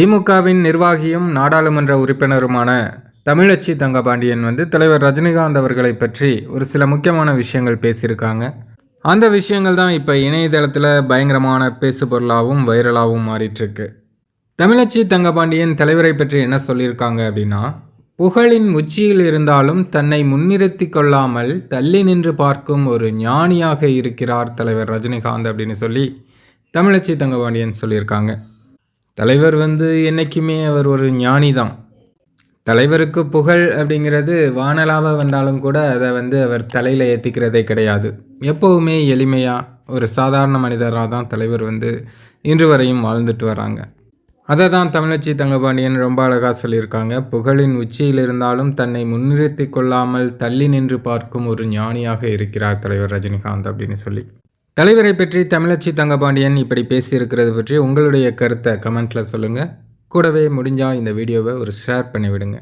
திமுகவின் நிர்வாகியும் நாடாளுமன்ற உறுப்பினருமான தமிழச்சி தங்கபாண்டியன் வந்து தலைவர் ரஜினிகாந்த் அவர்களை பற்றி ஒரு சில முக்கியமான விஷயங்கள் பேசியிருக்காங்க. அந்த விஷயங்கள் தான் இப்போ இணையதளத்தில் பயங்கரமான பேசுபொருளாகவும் வைரலாகவும் மாறிட்டுருக்கு. தமிழச்சி தங்கபாண்டியன் தலைவரை பற்றி என்ன சொல்லியிருக்காங்க அப்படின்னா புகழின் உச்சியில் இருந்தாலும் தன்னை முன்னிறுத்தி கொள்ளாமல் தள்ளி நின்று பார்க்கும் ஒரு ஞானியாக இருக்கிறார் தலைவர் ரஜினிகாந்த் அப்படின்னு சொல்லி தமிழச்சி தங்கபாண்டியன் சொல்லியிருக்காங்க. தலைவர் வந்து என்றைக்குமே அவர் ஒரு ஞானி தான் தலைவருக்கு புகழ் அப்படிங்கிறது வானலாக வந்தாலும் கூட அதை வந்து அவர் தலையில் ஏற்றிக்கிறதே கிடையாது. எப்போவுமே எளிமையாக ஒரு சாதாரண மனிதராக தான் தலைவர் வந்து இன்று வரையும் வாழ்ந்துட்டு வராங்க. அதை தான் தமிழச்சி தங்கபாண்டியன் ரொம்ப அழகாக சொல்லியிருக்காங்க. புகழின் உச்சியில் இருந்தாலும் தன்னை முன்னிறுத்தி கொள்ளாமல் தள்ளி நின்று பார்க்கும் ஒரு ஞானியாக இருக்கிறார் தலைவர் ரஜினிகாந்த் அப்படின்னு சொல்லி. தலைவரை பற்றி தமிழச்சி தங்கபாண்டியன் இப்படி பேசியிருக்கிறது பற்றி உங்களுடைய கருத்தை கமெண்ட்டில் சொல்லுங்கள் கூடவே முடிஞ்சால் இந்த வீடியோவை ஒரு ஷேர் பண்ணிவிடுங்க.